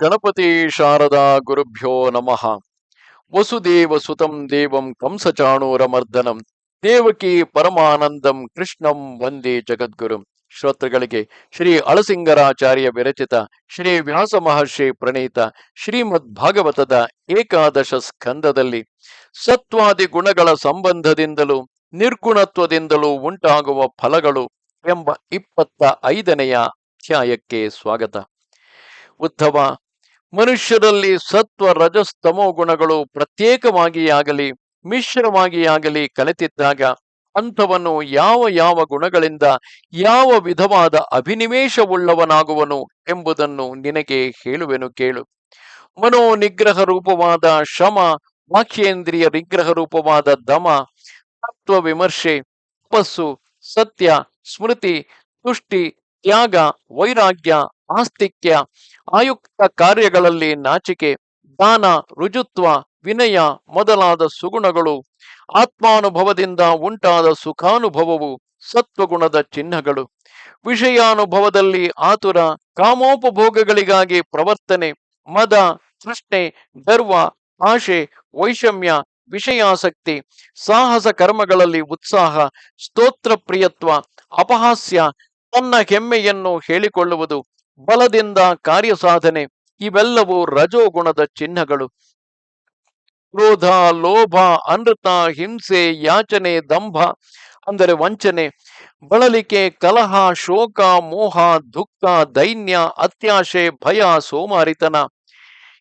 ಗಣಪತಿ ಶಾರದಾ ಗುರುಭ್ಯೋ ನಮಃ. ವಸುದೇವ ಸುತಂ ದೇವಂ ಕಂಸಚಾಣೂರಮರ್ದನಂ ದೇವಕಿ ಪರಮಾನಂದಂ ಕೃಷ್ಣಂ ವಂದೇ ಜಗದ್ಗುರು. ಶ್ರೋತೃಗಳಿಗೆ ಶ್ರೀ ಅಳಸಿಂಗರಾಚಾರ್ಯ ವಿರಚಿತ ಶ್ರೀ ವ್ಯಾಸ ಮಹರ್ಷಿ ಪ್ರಣೀತ ಶ್ರೀಮದ್ ಭಾಗವತದ ಏಕಾದಶ ಸ್ಕಂದದಲ್ಲಿ ಸತ್ವಾದಿ ಗುಣಗಳ ಸಂಬಂಧದಿಂದಲೂ ನಿರ್ಗುಣತ್ವದಿಂದಲೂ ಉಂಟಾಗುವ ಫಲಗಳು ಎಂಬ ಇಪ್ಪತ್ತ ಐದನೆಯ ಅಧ್ಯಾಯಕ್ಕೆ ಸ್ವಾಗತ. ಉದ್ಧವ. ಮನುಷ್ಯರಲ್ಲಿ ಸತ್ವ ರಜಸ್ತಮೋ ಗುಣಗಳು ಪ್ರತ್ಯೇಕವಾಗಿಯಾಗಲಿ ಮಿಶ್ರವಾಗಿಯಾಗಲಿ ಕಲಿತಿದ್ದಾಗ ಅಂಥವನು ಯಾವ ಯಾವ ಗುಣಗಳಿಂದ ಯಾವ ವಿಧವಾದ ಅಭಿನಿವೇಶವುಳ್ಳವನಾಗುವನು ಎಂಬುದನ್ನು ನಿನಗೆ ಹೇಳುವೆನು ಕೇಳು. ಮನೋ ನಿಗ್ರಹ ರೂಪವಾದ ಶಮ, ವಾಕ್ಯೇಂದ್ರಿಯ ನಿಗ್ರಹ ರೂಪವಾದ ದಮ ತತ್ವ ವಿಮರ್ಶೆ ತಪಸ್ಸು, ಸತ್ಯ, ಸ್ಮೃತಿ, ತುಷ್ಟಿ ತ್ಯಾಗ, ವೈರಾಗ್ಯ, ಆಸ್ತಿಕ್ಯ, ಆಯುಕ್ತ ಕಾರ್ಯಗಳಲ್ಲಿ ನಾಚಿಕೆ, ದಾನ, ರುಜುತ್ವ, ವಿನಯ ಮೊದಲಾದ ಸುಗುಣಗಳು, ಆತ್ಮಾನುಭವದಿಂದ ಉಂಟಾದ ಸುಖಾನುಭವವು ಸತ್ವಗುಣದ ಚಿಹ್ನಗಳು. ವಿಷಯಾನುಭವದಲ್ಲಿ ಆತುರ, ಕಾಮೋಪಭೋಗಗಳಿಗಾಗಿ ಪ್ರವರ್ತನೆ, ಮದ ಪ್ರಶ್ನೆ ಗರ್ವ, ಆಶೆ, ವೈಷಮ್ಯ, ವಿಷಯಾಸಕ್ತಿ, ಸಾಹಸ ಕರ್ಮಗಳಲ್ಲಿ ಉತ್ಸಾಹ, ಸ್ತೋತ್ರ ಪ್ರಿಯತ್ವ, ಅಪಹಾಸ್ಯ ತನ್ನ ಹೆಮ್ಮೆಯನ್ನು ಹೇಳಿಕೊಳ್ಳುವುದು, ಬಲದಿಂದ ಕಾರ್ಯ ಸಾಧನೆ ಇವೆಲ್ಲವೂ ರಜೋಗುಣದ ಚಿಹ್ನಗಳು. ಕ್ರೋಧ, ಲೋಭ, ಅನೃತ, ಹಿಂಸೆ, ಯಾಚನೆ, ದಂಭ, ಅಂದರೆ ವಂಚನೆ, ಬಳಲಿಕೆ, ಕಲಹ, ಶೋಕ, ಮೋಹ, ದುಃಖ, ದೈನ್ಯ, ಅತ್ಯಾಶೆ, ಭಯ, ಸೋಮಾರಿತನ,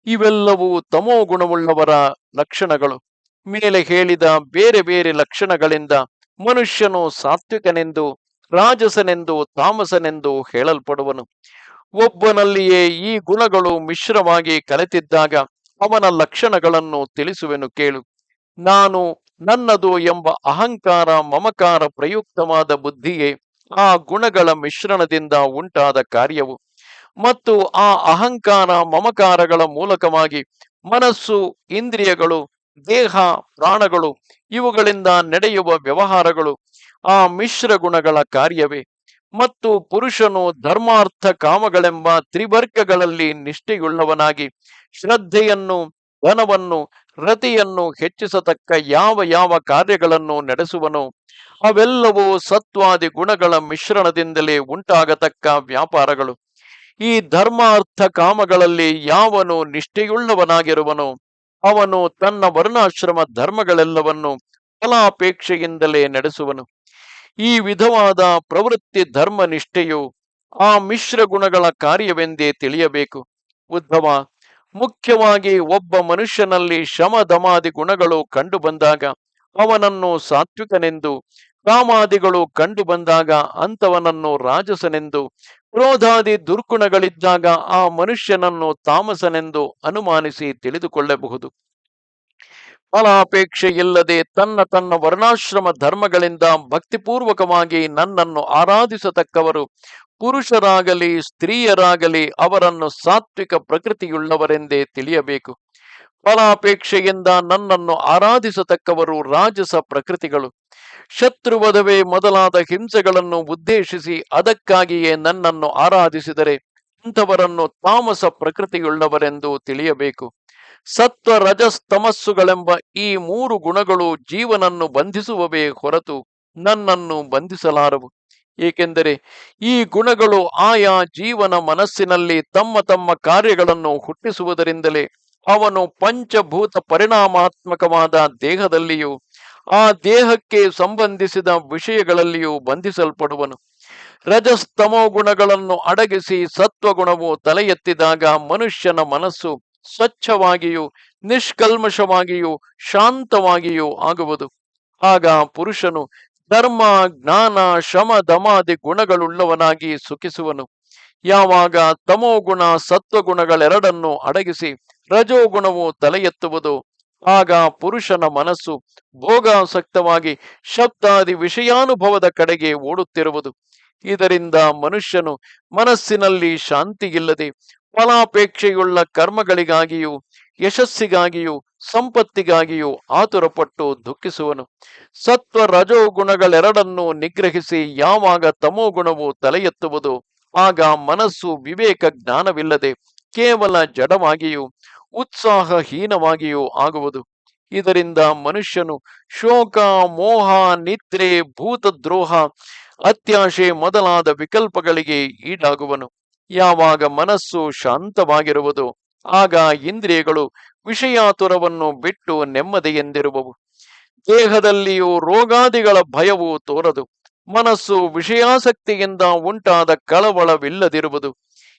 ಇವೆಲ್ಲವೂ ತಮೋ ಗುಣವುಳ್ಳವರ ಲಕ್ಷಣಗಳು. ಮೇಲೆ ಹೇಳಿದ ಬೇರೆ ಬೇರೆ ಲಕ್ಷಣಗಳಿಂದ ಮನುಷ್ಯನು ಸಾತ್ವಿಕನೆಂದು ರಾಜಸನೆಂದು ತಾಮಸನೆಂದು ಹೇಳಲ್ಪಡುವನು. ಒಬ್ಬನಲ್ಲಿಯೇ ಈ ಗುಣಗಳು ಮಿಶ್ರವಾಗಿ ಕಲೆತಿದ್ದಾಗ ಅವನ ಲಕ್ಷಣಗಳನ್ನು ತಿಳಿಸುವೆನು ಕೇಳು. ನಾನು ನನ್ನದು ಎಂಬ ಅಹಂಕಾರ, ಮಮಕಾರ ಪ್ರಯುಕ್ತವಾದ ಬುದ್ಧಿಯೇ ಆ ಗುಣಗಳ ಮಿಶ್ರಣದಿಂದ ಉಂಟಾದ ಕಾರ್ಯವು. ಮತ್ತು ಆ ಅಹಂಕಾರ, ಮಮಕಾರಗಳ ಮೂಲಕವಾಗಿ ಮನಸ್ಸು, ಇಂದ್ರಿಯಗಳು, ದೇಹ, ಪ್ರಾಣಗಳು ಇವುಗಳಿಂದ ನಡೆಯುವ ವ್ಯವಹಾರಗಳು ಆ ಮಿಶ್ರ ಗುಣಗಳ ಕಾರ್ಯವೇ? ಮತ್ತು ಪುರುಷನು ಧರ್ಮಾರ್ಥ ಕಾಮಗಳೆಂಬ ತ್ರಿವರ್ಗಗಳಲ್ಲಿ ನಿಷ್ಠೆಯುಳ್ಳವನಾಗಿ ಶ್ರದ್ಧೆಯನ್ನು, ಧನವನ್ನು, ರತಿಯನ್ನು ಹೆಚ್ಚಿಸತಕ್ಕ ಯಾವ ಯಾವ ಕಾರ್ಯಗಳನ್ನು ನಡೆಸುವನು, ಅವೆಲ್ಲವೂ ಸತ್ವಾದಿ ಗುಣಗಳ ಮಿಶ್ರಣದಿಂದಲೇ ಉಂಟಾಗತಕ್ಕ ವ್ಯಾಪಾರಗಳು. ಈ ಧರ್ಮಾರ್ಥ ಕಾಮಗಳಲ್ಲಿ ಯಾವನು ನಿಷ್ಠೆಯುಳ್ಳವನಾಗಿರುವನು, ಅವನು ತನ್ನ ವರ್ಣಾಶ್ರಮ ಧರ್ಮಗಳೆಲ್ಲವನ್ನು ಫಲಾಪೇಕ್ಷೆಯಿಂದಲೇ ನಡೆಸುವನು. ಈ ವಿಧವಾದ ಪ್ರವೃತ್ತಿ ಧರ್ಮ ನಿಷ್ಠೆಯು ಆ ಮಿಶ್ರ ಗುಣಗಳ ಕಾರ್ಯವೆಂದೇ ತಿಳಿಯಬೇಕು. ಉದ್ಭವ ಮುಖ್ಯವಾಗಿ ಒಬ್ಬ ಮನುಷ್ಯನಲ್ಲಿ ಶಮ ದಮಾದಿ ಗುಣಗಳು ಕಂಡು ಬಂದಾಗ ಅವನನ್ನು ಸಾತ್ವಿಕನೆಂದು, ಕಾಮಾದಿಗಳು ಕಂಡು ಬಂದಾಗ ಅಂಥವನನ್ನು ರಾಜಸನೆಂದು, ಕ್ರೋಧಾದಿ ದುರ್ಗುಣಗಳಿದ್ದಾಗ ಆ ಮನುಷ್ಯನನ್ನು ತಾಮಸನೆಂದು ಅನುಮಾನಿಸಿ ತಿಳಿದುಕೊಳ್ಳಬಹುದು. ಫಲಾಪೇಕ್ಷೆ ಇಲ್ಲದೆ ತನ್ನ ತನ್ನ ವರ್ಣಾಶ್ರಮ ಧರ್ಮಗಳಿಂದ ಭಕ್ತಿಪೂರ್ವಕವಾಗಿ ನನ್ನನ್ನು ಆರಾಧಿಸತಕ್ಕವರು ಪುರುಷರಾಗಲಿ, ಸ್ತ್ರೀಯರಾಗಲಿ ಅವರನ್ನು ಸಾತ್ವಿಕ ಪ್ರಕೃತಿಯುಳ್ಳವರೆಂದೇ ತಿಳಿಯಬೇಕು. ಫಲಾಪೇಕ್ಷೆಯಿಂದ ನನ್ನನ್ನು ಆರಾಧಿಸತಕ್ಕವರು ರಾಜಸ ಪ್ರಕೃತಿಗಳು. ಶತ್ರುವಧವೇ ಮೊದಲಾದ ಹಿಂಸೆಗಳನ್ನು ಉದ್ದೇಶಿಸಿ ಅದಕ್ಕಾಗಿಯೇ ನನ್ನನ್ನು ಆರಾಧಿಸಿದರೆ ಇಂಥವರನ್ನು ತಾಮಸ ಪ್ರಕೃತಿಯುಳ್ಳವರೆಂದು ತಿಳಿಯಬೇಕು. ಸತ್ವ ರಜಸ್ ತಮಸ್ಸುಗಳೆಂಬ ಈ ಮೂರು ಗುಣಗಳು ಜೀವನನ್ನು ಬಂಧಿಸುವವೇ ಹೊರತು ನನ್ನನ್ನು ಬಂಧಿಸಲಾರವು. ಏಕೆಂದರೆ ಈ ಗುಣಗಳು ಆಯಾ ಜೀವನ ಮನಸ್ಸಿನಲ್ಲಿ ತಮ್ಮ ತಮ್ಮ ಕಾರ್ಯಗಳನ್ನು ಹುಟ್ಟಿಸುವುದರಿಂದಲೇ ಅವನು ಪಂಚಭೂತ ಪರಿಣಾಮಾತ್ಮಕವಾದ ದೇಹದಲ್ಲಿಯೂ ಆ ದೇಹಕ್ಕೆ ಸಂಬಂಧಿಸಿದ ವಿಷಯಗಳಲ್ಲಿಯೂ ಬಂಧಿಸಲ್ಪಡುವನು. ರಜಸ್ತಮೋ ಗುಣಗಳನ್ನು ಅಡಗಿಸಿ ಸತ್ವಗುಣವು ತಲೆ ಎತ್ತಿದಾಗ ಮನುಷ್ಯನ ಮನಸ್ಸು ಸ್ವಚ್ಛವಾಗಿಯೂ, ನಿಷ್ಕಲ್ಮಶವಾಗಿಯೂ, ಶಾಂತವಾಗಿಯೂ ಆಗುವುದು. ಆಗ ಪುರುಷನು ಧರ್ಮ, ಜ್ಞಾನ ಶಮ ದಮಾದಿ ಗುಣಗಳುಳ್ಳವನಾಗಿ ಸುಖಿಸುವನು. ಯಾವಾಗ ತಮೋ ಗುಣ ಸತ್ವಗುಣಗಳೆರಡನ್ನು ಅಡಗಿಸಿ ರಜೋಗುಣವು ತಲೆ ಎತ್ತುವುದು ಆಗ ಪುರುಷನ ಮನಸ್ಸು ಭೋಗಾಸಕ್ತವಾಗಿ ಶಬ್ದಾದಿ ವಿಷಯಾನುಭವದ ಕಡೆಗೆ ಓಡುತ್ತಿರುವುದು. ಇದರಿಂದ ಮನುಷ್ಯನು ಮನಸ್ಸಿನಲ್ಲಿ ಶಾಂತಿಯಿಲ್ಲದೆ ಫಲಾಪೇಕ್ಷೆಯುಳ್ಳ ಕರ್ಮಗಳಿಗಾಗಿಯೂ, ಯಶಸ್ಸಿಗಾಗಿಯೂ, ಸಂಪತ್ತಿಗಾಗಿಯೂ ಆತುರಪಟ್ಟು ದುಃಖಿಸುವನು. ಸತ್ವ ರಜೋ ಗುಣಗಳೆರಡನ್ನೂ ನಿಗ್ರಹಿಸಿ ಯಾವಾಗ ತಮೋ ಗುಣವು ತಲೆ ಎತ್ತುವುದು ಆಗ ಮನಸ್ಸು ವಿವೇಕ ಜ್ಞಾನವಿಲ್ಲದೆ ಕೇವಲ ಜಡವಾಗಿಯೂ, ಉತ್ಸಾಹಹೀನವಾಗಿಯೂ ಆಗುವುದು. ಇದರಿಂದ ಮನುಷ್ಯನು ಶೋಕ, ಮೋಹ, ನಿದ್ರೆ, ಭೂತದ್ರೋಹ, ಅತ್ಯಾಶೆ ಮೊದಲಾದ ವಿಕಲ್ಪಗಳಿಗೆ ಈಡಾಗುವನು. ಯಾವಾಗ ಮನಸ್ಸು ಶಾಂತವಾಗಿರುವುದು, ಆಗ ಇಂದ್ರಿಯಗಳು ವಿಷಯಾತುರವನ್ನು ಬಿಟ್ಟು ನೆಮ್ಮದಿಯೆಂದಿರುವವು ದೇಹದಲ್ಲಿಯೂ ರೋಗಾದಿಗಳ ಭಯವು ತೋರದು, ಮನಸ್ಸು ವಿಷಯಾಸಕ್ತಿಯಿಂದ ಉಂಟಾದ ಕಳವಳವಿಲ್ಲದಿರುವುದು.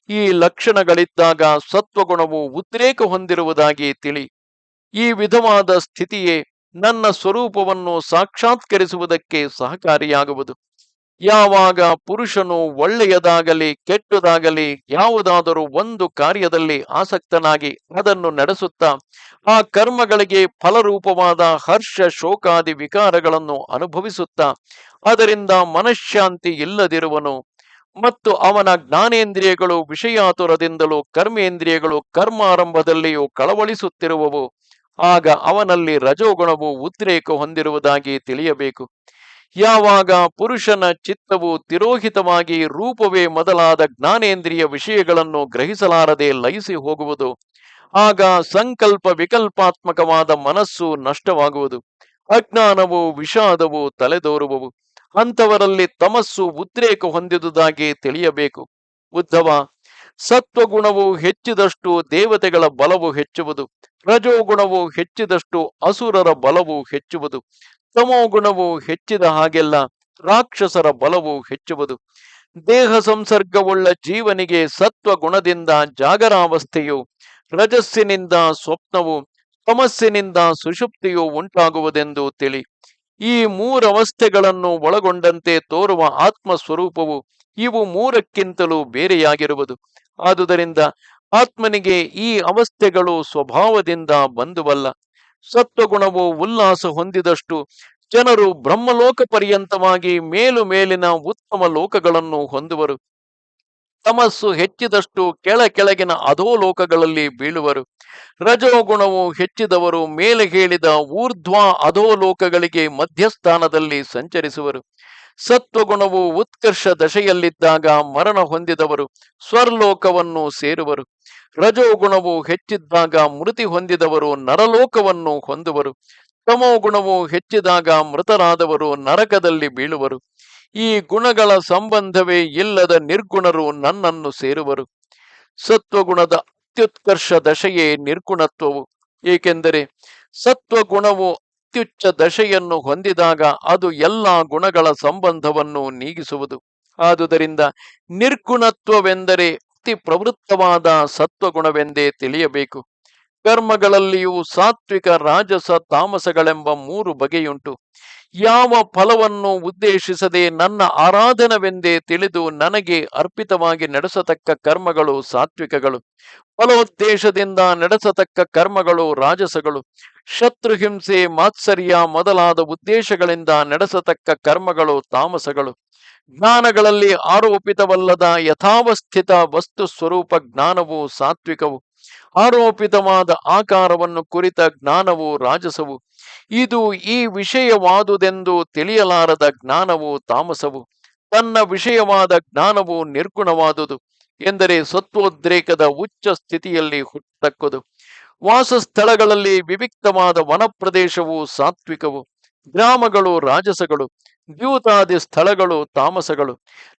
ಈ ಲಕ್ಷಣಗಳಿದ್ದಾಗ ಸತ್ವಗುಣವು ಉದ್ರೇಕ ಹೊಂದಿರುವುದಾಗಿ ತಿಳಿ. ಈ ವಿಧವಾದ ಸ್ಥಿತಿಯೇ ನನ್ನ ಸ್ವರೂಪವನ್ನು ಸಾಕ್ಷಾತ್ಕರಿಸುವುದಕ್ಕೆ ಸಹಕಾರಿಯಾಗುವುದು. ಯಾವಾಗ ಪುರುಷನು ಒಳ್ಳೆಯದಾಗಲಿ ಕೆಟ್ಟದಾಗಲಿ ಯಾವುದಾದರೂ ಒಂದು ಕಾರ್ಯದಲ್ಲಿ ಆಸಕ್ತನಾಗಿ ಅದನ್ನು ನಡೆಸುತ್ತಾ ಆ ಕರ್ಮಗಳಿಗೆ ಫಲರೂಪವಾದ ಹರ್ಷ ಶೋಕಾದಿ ವಿಕಾರಗಳನ್ನು ಅನುಭವಿಸುತ್ತಾ ಅದರಿಂದ ಮನಃಶಾಂತಿ ಇಲ್ಲದಿರುವನು ಮತ್ತು ಅವನ ಜ್ಞಾನೇಂದ್ರಿಯಗಳು ವಿಷಯಾತುರದಿಂದಲೂ ಕರ್ಮೇಂದ್ರಿಯಗಳು ಕರ್ಮಾರಂಭದಲ್ಲಿಯೂ ಕಳವಳಿಸುತ್ತಿರುವವು. ಆಗ ಅವನಲ್ಲಿ ರಜೋಗುಣವು ಉದ್ರೇಕ ಹೊಂದಿರುವುದಾಗಿ ತಿಳಿಯಬೇಕು. ಯಾವಾಗ ಪುರುಷನ ಚಿತ್ತವು ತಿರೋಹಿತವಾಗಿ ರೂಪವೇ ಮೊದಲಾದ ಜ್ಞಾನೇಂದ್ರಿಯ ವಿಷಯಗಳನ್ನು ಗ್ರಹಿಸಲಾರದೆ ಲಯಿಸಿ ಹೋಗುವುದು, ಆಗ ಸಂಕಲ್ಪ ವಿಕಲ್ಪಾತ್ಮಕವಾದ ಮನಸ್ಸು ನಷ್ಟವಾಗುವುದು, ಅಜ್ಞಾನವು ವಿಷಾದವು ತಲೆದೋರುವವು, ಅಂಥವರಲ್ಲಿ ತಮಸ್ಸು ಉದ್ರೇಕ ಹೊಂದಿದುದಾಗಿ ತಿಳಿಯಬೇಕು. ಉದ್ಧವ, ಸತ್ವಗುಣವು ಹೆಚ್ಚಿದಷ್ಟು ದೇವತೆಗಳ ಬಲವು ಹೆಚ್ಚುವುದು, ರಜೋಗುಣವು ಹೆಚ್ಚಿದಷ್ಟು ಅಸುರರ ಬಲವು ಹೆಚ್ಚುವುದು ತಮೋಗುಣವು ಹೆಚ್ಚಿದ ಹಾಗೆಲ್ಲ ರಾಕ್ಷಸರ ಬಲವು ಹೆಚ್ಚುವುದು. ದೇಹ ಸಂಸರ್ಗವುಳ್ಳ ಜೀವನಿಗೆ ಸತ್ವ ಗುಣದಿಂದ ಜಾಗರಾವಸ್ಥೆಯು, ರಜಸ್ಸಿನಿಂದ ಸ್ವಪ್ನವು, ತಮಸ್ಸಿನಿಂದ ಸುಷುಪ್ತಿಯು ಉಂಟಾಗುವುದೆಂದು ತಿಳಿ. ಈ ಮೂರವಸ್ಥೆಗಳನ್ನು ಒಳಗೊಂಡಂತೆ ತೋರುವ ಆತ್ಮ ಸ್ವರೂಪವು ಇವು ಮೂರಕ್ಕಿಂತಲೂ ಬೇರೆಯಾಗಿರುವುದು. ಆದುದರಿಂದ ಆತ್ಮನಿಗೆ ಈ ಅವಸ್ಥೆಗಳು ಸ್ವಭಾವದಿಂದ ಬಂದುವಲ್ಲ. ಸತ್ವಗುಣವು ಉಲ್ಲಾಸ ಹೊಂದಿದಷ್ಟು ಜನರು ಬ್ರಹ್ಮಲೋಕ ಪರ್ಯಂತವಾಗಿ ಮೇಲು ಮೇಲಿನ ಉತ್ತಮ ಲೋಕಗಳನ್ನು ಹೊಂದುವರು. ತಮಸ್ಸು ಹೆಚ್ಚಿದಷ್ಟು ಕೆಳ ಕೆಳಗಿನ ಅಧೋಲೋಕಗಳಲ್ಲಿ ಬೀಳುವರು. ರಜೋಗುಣವು ಹೆಚ್ಚಿದವರು ಮೇಲೆ ಹೇಳಿದ ಊರ್ಧ್ವ ಅಧೋಲೋಕಗಳಿಗೆ ಮಧ್ಯಸ್ಥಾನದಲ್ಲಿ ಸಂಚರಿಸುವರು. ಸತ್ವಗುಣವು ಉತ್ಕರ್ಷ ದಶೆಯಲ್ಲಿದ್ದಾಗ ಮರಣ ಹೊಂದಿದವರು, ಸ್ವರ್ಲೋಕವನ್ನು ಸೇರುವರು. ರಜೋಗುಣವು ಹೆಚ್ಚಿದ್ದಾಗ ಮೃತಿ ಹೊಂದಿದವರು, ನರಲೋಕವನ್ನು ಹೊಂದುವರು. ತಮೋ ಗುಣವು ಹೆಚ್ಚಿದಾಗ ಮೃತರಾದವರು, ನರಕದಲ್ಲಿ ಬೀಳುವರು. ಈ ಗುಣಗಳ ಸಂಬಂಧವೇ ಇಲ್ಲದ ನಿರ್ಗುಣರು ನನ್ನನ್ನು ಸೇರುವರು. ಸತ್ವಗುಣದ ಅತ್ಯುತ್ಕರ್ಷ ದಶೆಯೇ ನಿರ್ಗುಣತ್ವವು. ಏಕೆಂದರೆ ಸತ್ವಗುಣವು ಅತ್ಯುಚ್ಚ ದಶೆಯನ್ನು ಹೊಂದಿದಾಗ ಅದು ಎಲ್ಲ ಗುಣಗಳ ಸಂಬಂಧವನ್ನು ನೀಗಿಸುವುದು. ಆದುದರಿಂದ ನಿರ್ಗುಣತ್ವವೆಂದರೆ ಅತಿ ಪ್ರವೃತ್ತವಾದ ಸತ್ವಗುಣವೆಂದೇ ತಿಳಿಯಬೇಕು. ಕರ್ಮಗಳಲ್ಲಿಯೂ ಸಾತ್ವಿಕ ರಾಜಸ ತಾಮಸಗಳೆಂಬ ಮೂರು ಬಗೆಯುಂಟು. ಯಾವ ಫಲವನ್ನು ಉದ್ದೇಶಿಸದೆ ನನ್ನ ಆರಾಧನವೆಂದೇ ತಿಳಿದು ನನಗೆ ಅರ್ಪಿತವಾಗಿ ನಡೆಸತಕ್ಕ ಕರ್ಮಗಳು ಸಾತ್ವಿಕಗಳು. ಫಲೋದ್ದೇಶದಿಂದ ನಡೆಸತಕ್ಕ ಕರ್ಮಗಳು ರಾಜಸಗಳು. ಶತ್ರುಹಿಂಸೆ ಮಾತ್ಸರ್ಯ ಮೊದಲಾದ ಉದ್ದೇಶಗಳಿಂದ ನಡೆಸತಕ್ಕ ಕರ್ಮಗಳು ತಾಮಸಗಳು. ಜ್ಞಾನಗಳಲ್ಲಿ ಆರೋಪಿತವಲ್ಲದ ಯಥಾವಸ್ಥಿತ ವಸ್ತು ಸ್ವರೂಪ ಜ್ಞಾನವು ಸಾತ್ವಿಕವು. ಆರೋಪಿತವಾದ ಆಕಾರವನ್ನು ಕುರಿತ ಜ್ಞಾನವು ರಾಜಸವು. ಇದು ಈ ವಿಷಯವಾದುದೆಂದು ತಿಳಿಯಲಾರದ ಜ್ಞಾನವು ತಾಮಸವು. ತನ್ನ ವಿಷಯವಾದ ಜ್ಞಾನವು ನಿರ್ಗುಣವಾದುದು, ಎಂದರೆ ಸತ್ವೋದ್ರೇಕದ ಉಚ್ಚ ಸ್ಥಿತಿಯಲ್ಲಿ ಹುಟ್ಟತಕ್ಕದು. ವಾಸಸ್ಥಳಗಳಲ್ಲಿ ವಿವಿಕ್ತವಾದ ವನಪ್ರದೇಶವು ಸಾತ್ವಿಕವು. ಗ್ರಾಮಗಳು ರಾಜಸಗಳು. ದ್ಯೂತಾದಿ ಸ್ಥಳಗಳು, ತಾಮಸಗಳು.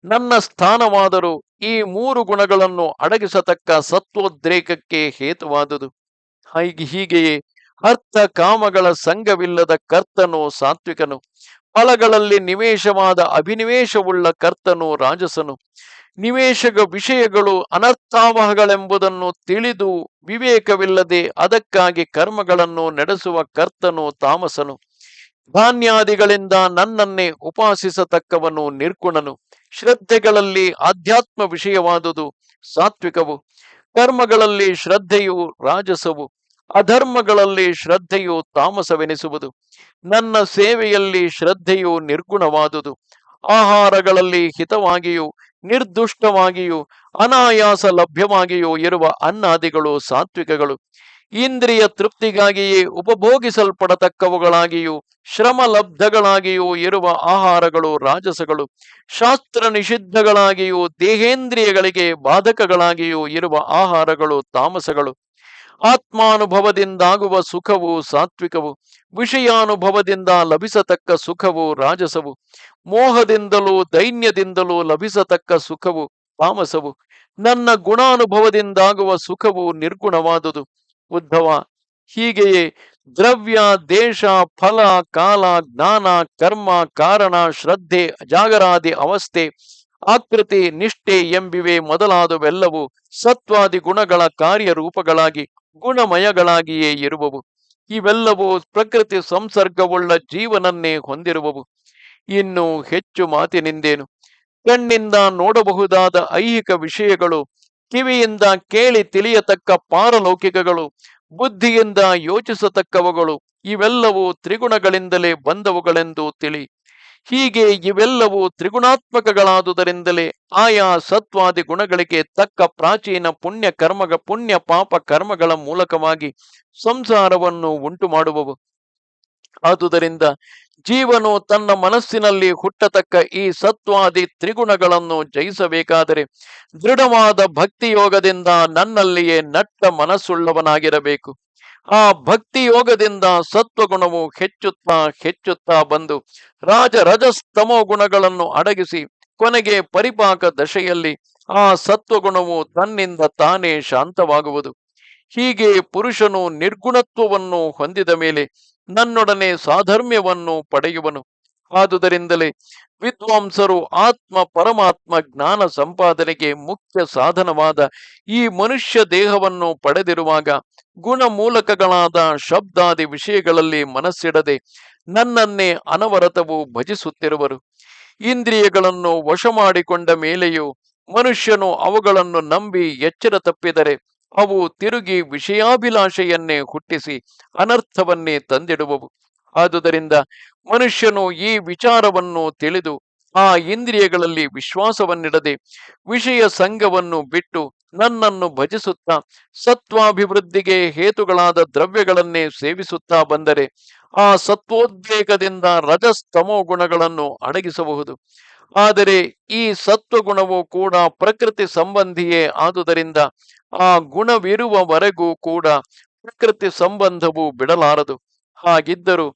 ನನ್ನ ಸ್ಥಾನವಾದರೂ ಈ ಮೂರು ಗುಣಗಳನ್ನು ಅಡಗಿಸತಕ್ಕ ಸತ್ವೋದ್ರೇಕಕ್ಕೆ ಹೇತುವಾದುದು. ಹೀಗೆ ಹೀಗೆಯೇ ಅರ್ಥ ಕಾಮಗಳ ಸಂಘವಿಲ್ಲದ ಕರ್ತನು ಸಾತ್ವಿಕನು. ಫಲಗಳಲ್ಲಿ ನಿವೇಶವಾದ ಅಭಿನಿವೇಶವುಳ್ಳ ಕರ್ತನು ರಾಜಸನು. ನಿವೇಶಗ ವಿಷಯಗಳು ಅನರ್ಥಾವಹಗಳೆಂಬುದನ್ನು ತಿಳಿದು ವಿವೇಕವಿಲ್ಲದೆ ಅದಕ್ಕಾಗಿ ಕರ್ಮಗಳನ್ನು ನಡೆಸುವ ಕರ್ತನು ತಾಮಸನು. ಧಾನ್ಯಾದಿಗಳಿಂದ ನನ್ನನ್ನೇ ಉಪಾಸಿಸತಕ್ಕವನು ನಿರ್ಗುಣನು. ಶ್ರದ್ಧೆಗಳಲ್ಲಿ ಆಧ್ಯಾತ್ಮ ವಿಷಯವಾದುದು ಸಾತ್ವಿಕವು. ಕರ್ಮಗಳಲ್ಲಿ ಶ್ರದ್ಧೆಯು ರಾಜಸವು. ಅಧರ್ಮಗಳಲ್ಲಿ ಶ್ರದ್ಧೆಯು ತಾಮಸವೆನಿಸುವುದು. ನನ್ನ ಸೇವೆಯಲ್ಲಿ ಶ್ರದ್ಧೆಯು ನಿರ್ಗುಣವಾದುದು. ಆಹಾರಗಳಲ್ಲಿ ಹಿತವಾಗಿಯೂ, ನಿರ್ದುಷ್ಟವಾಗಿಯೂ, ಅನಾಯಾಸ ಲಭ್ಯವಾಗಿಯೂ ಇರುವ ಅನ್ನಾದಿಗಳು ಸಾತ್ವಿಕಗಳು. ಇಂದ್ರಿಯ ತೃಪ್ತಿಗಾಗಿಯೇ ಉಪಭೋಗಿಸಲ್ಪಡತಕ್ಕವುಗಳಾಗಿಯೂ ಶ್ರಮ ಲಬ್ಧಗಳಾಗಿಯೂ ಇರುವ ಆಹಾರಗಳು ರಾಜಸಗಳು ಶಾಸ್ತ್ರ ನಿಷಿದ್ಧಗಳಾಗಿಯೂ ದೇಹೇಂದ್ರಿಯಗಳಿಗೆ ಬಾಧಕಗಳಾಗಿಯೂ ಇರುವ ಆಹಾರಗಳು ತಾಮಸಗಳು. ಆತ್ಮಾನುಭವದಿಂದಾಗುವ ಸುಖವು ಸಾತ್ವಿಕವು, ವಿಷಯಾನುಭವದಿಂದ ಲಭಿಸತಕ್ಕ ಸುಖವು ರಾಜಸವು, ಮೋಹದಿಂದಲೂ ದೈನ್ಯದಿಂದಲೂ ಲಭಿಸತಕ್ಕ ಸುಖವು ತಾಮಸವು. ನನ್ನ ಗುಣಾನುಭವದಿಂದಾಗುವ ಸುಖವು ನಿರ್ಗುಣವಾದುದು. ಉದ್ಧವ ಹೀಗೆಯೇ ದ್ರವ್ಯ, ದೇಶ, ಫಲ, ಕಾಲ, ಜ್ಞಾನ, ಕರ್ಮ, ಕಾರಣ, ಶ್ರದ್ಧೆ, ಜಾಗರಾದಿ, ಅವಸ್ಥೆ, ಆಕೃತಿ, ನಿಷ್ಠೆ ಎಂಬಿವೆ ಮೊದಲಾದವೆಲ್ಲವೂ ಸತ್ವಾದಿ ಗುಣಗಳ ಕಾರ್ಯರೂಪಗಳಾಗಿ, ಗುಣಮಯಗಳಾಗಿಯೇ ಇರುವವು. ಇವೆಲ್ಲವೂ ಪ್ರಕೃತಿ ಸಂಸರ್ಗವುಳ್ಳ ಜೀವನನ್ನೇ ಹೊಂದಿರುವವು. ಇನ್ನು ಹೆಚ್ಚು ಮಾತಿನಿಂದೇನು. ಕಣ್ಣಿಂದ ನೋಡಬಹುದಾದ ಐಹಿಕ ವಿಷಯಗಳು ಕಿವಿಯಿಂದ ಕೇಳಿ ತಿಳಿಯತಕ್ಕ ಪಾರಲೌಕಿಕಗಳು, ಬುದ್ಧಿಯಿಂದ ಯೋಚಿಸತಕ್ಕವುಗಳು, ಇವೆಲ್ಲವೂ ತ್ರಿಗುಣಗಳಿಂದಲೇ ಬಂದವುಗಳೆಂದು ತಿಳಿ. ಹೀಗೆ ಇವೆಲ್ಲವೂ ತ್ರಿಗುಣಾತ್ಮಕಗಳಾದುದರಿಂದಲೇ ಆಯಾ ಸತ್ವಾದಿ ಗುಣಗಳಿಗೆ ತಕ್ಕ ಪ್ರಾಚೀನ ಪುಣ್ಯ ಕರ್ಮಗ ಪುಣ್ಯ ಪಾಪ ಕರ್ಮಗಳ ಮೂಲಕವಾಗಿ ಸಂಸಾರವನ್ನು ಉಂಟು ಮಾಡುವವು ಆದುದರಿಂದ ಜೀವನು ತನ್ನ ಮನಸ್ಸಿನಲ್ಲಿ ಹುಟ್ಟತಕ್ಕ ಈ ಸತ್ವಾದಿ ತ್ರಿಗುಣಗಳನ್ನು ಜಯಿಸಬೇಕಾದರೆ ದೃಢವಾದ ಭಕ್ತಿಯೋಗದಿಂದ ನನ್ನಲ್ಲಿಯೇ ನಟ್ಟ ಮನಸ್ಸುಳ್ಳವನಾಗಿರಬೇಕು. ಆ ಭಕ್ತಿ ಯೋಗದಿಂದ ಸತ್ವಗುಣವು ಹೆಚ್ಚುತ್ತಾ ಹೆಚ್ಚುತ್ತಾ ಬಂದು ರಾಜ ರಜಸ್ತಮೋ ಗುಣಗಳನ್ನು ಅಡಗಿಸಿ ಕೊನೆಗೆ ಪರಿಪಾಕ ದಶೆಯಲ್ಲಿ ಆ ಸತ್ವಗುಣವು ತನ್ನಿಂದ ತಾನೇ ಶಾಂತವಾಗುವುದು. ಹೀಗೆ ಪುರುಷನು ನಿರ್ಗುಣತ್ವವನ್ನು ಹೊಂದಿದ ಮೇಲೆ ನನ್ನೊಡನೆ ಸಾಧರ್ಮ್ಯವನ್ನು ಪಡೆಯುವನು. ಆದುದರಿಂದಲೇ ವಿದ್ವಾಂಸರು ಆತ್ಮ ಪರಮಾತ್ಮ ಜ್ಞಾನ ಸಂಪಾದನೆಗೆ ಮುಖ್ಯ ಸಾಧನವಾದ ಈ ಮನುಷ್ಯ ದೇಹವನ್ನು ಪಡೆದಿರುವಾಗ ಗುಣಮೂಲಕಗಳಾದ ಶಬ್ದಾದಿ ವಿಷಯಗಳಲ್ಲಿ ಮನಸ್ಸಿಡದೆ ನನ್ನನ್ನೇ ಅನವರತವು ಭಜಿಸುತ್ತಿರುವರು. ಇಂದ್ರಿಯಗಳನ್ನು ವಶ ಮಾಡಿಕೊಂಡ ಮೇಲೆಯೂ ಮನುಷ್ಯನು ಅವುಗಳನ್ನು ನಂಬಿ ಎಚ್ಚರ ತಪ್ಪಿದರೆ ಅವು ತಿರುಗಿ ವಿಷಯಾಭಿಲಾಷೆಯನ್ನೇ ಹುಟ್ಟಿಸಿ ಅನರ್ಥವನ್ನೇ ತಂದಿಡುವವು. ಆದುದರಿಂದ ಮನುಷ್ಯನು ಈ ವಿಚಾರವನ್ನು ತಿಳಿದು ಆ ಇಂದ್ರಿಯಗಳಲ್ಲಿ ವಿಶ್ವಾಸವನ್ನಿಡದೆ ವಿಷಯ ಸಂಘವನ್ನು ಬಿಟ್ಟು ನನ್ನನ್ನು ಭಜಿಸುತ್ತಾ ಸತ್ವಾಭಿವೃದ್ಧಿಗೆ ಹೇತುಗಳಾದ ದ್ರವ್ಯಗಳನ್ನೇ ಸೇವಿಸುತ್ತಾ ಬಂದರೆ ಆ ಸತ್ವೋದ್ವೇಗದಿಂದ ರಜಸ್ತಮೋ ಗುಣಗಳನ್ನು ಅಡಗಿಸಬಹುದು. ಆದರೆ ಈ ಸತ್ವಗುಣವು ಕೂಡ ಪ್ರಕೃತಿ ಸಂಬಂಧಿಯೇ ಆದುದರಿಂದ ಆ ಗುಣವಿರುವವರೆಗೂ ಕೂಡ ಪ್ರಕೃತಿ ಸಂಬಂಧವು ಬಿಡಲಾರದು. ಹಾಗಿದ್ದರೂ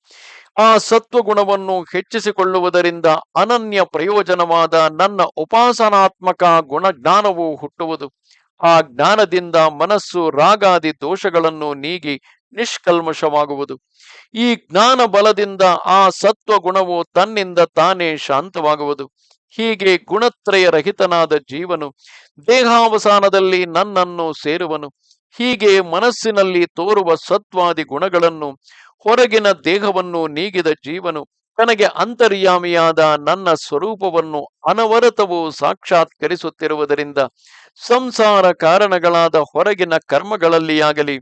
ಆ ಸತ್ವಗುಣವನ್ನು ಹೆಚ್ಚಿಸಿಕೊಳ್ಳುವುದರಿಂದ ಅನನ್ಯ ಪ್ರಯೋಜನವಾದ ನನ್ನ ಉಪಾಸನಾತ್ಮಕ ಗುಣಜ್ಞಾನವು ಹುಟ್ಟುವುದು. ಆ ಜ್ಞಾನದಿಂದ ಮನಸ್ಸು ರಾಗಾದಿ ದೋಷಗಳನ್ನು ನೀಗಿ ನಿಷ್ಕಲ್ಮಶವಾಗುವುದು. ಈ ಜ್ಞಾನ ಬಲದಿಂದ ಆ ಸತ್ವ ಗುಣವು ತನ್ನಿಂದ ತಾನೇ ಶಾಂತವಾಗುವುದು. ಹೀಗೆ ಗುಣತ್ರಯ ರಹಿತನಾದ ಜೀವನು ದೇಹಾವಸಾನದಲ್ಲಿ ನನ್ನನ್ನು ಸೇರುವನು. ಹೀಗೆ ಮನಸ್ಸಿನಲ್ಲಿ ತೋರುವ ಸತ್ವಾದಿ ಗುಣಗಳನ್ನು ಹೊರಗಿನ ದೇಹವನ್ನು ನೀಗಿದ ಜೀವನು ತನಗೆ ಅಂತರ್ಯಾಮಿಯಾದ ನನ್ನ ಸ್ವರೂಪವನ್ನು ಅನವರತವು ಸಾಕ್ಷಾತ್ಕರಿಸುತ್ತಿರುವುದರಿಂದ ಸಂಸಾರ ಕಾರಣಗಳಾದ ಹೊರಗಿನ ಕರ್ಮಗಳಲ್ಲಿಯಾಗಲಿ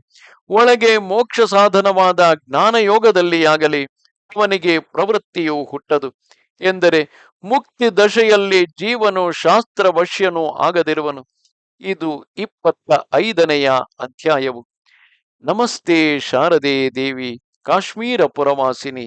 ಒಳಗೆ ಮೋಕ್ಷ ಸಾಧನವಾದ ಜ್ಞಾನಯೋಗದಲ್ಲಿಯಾಗಲಿ ಅವನಿಗೆ ಪ್ರವೃತ್ತಿಯು ಹುಟ್ಟದು ಎಂದರೆ ಮುಕ್ತಿ ದಶೆಯಲ್ಲಿ ಜೀವನು ಶಾಸ್ತ್ರವಶ್ಯನು ಆಗದಿರುವನು. ಇದು ಇಪ್ಪತ್ತ ಐದನೆಯ ಅಧ್ಯಾಯವು. ನಮಸ್ತೆ ಶಾರದೆ ದೇವಿ, ಕಾಶ್ಮೀರ ಪುರವಾಸಿನಿ.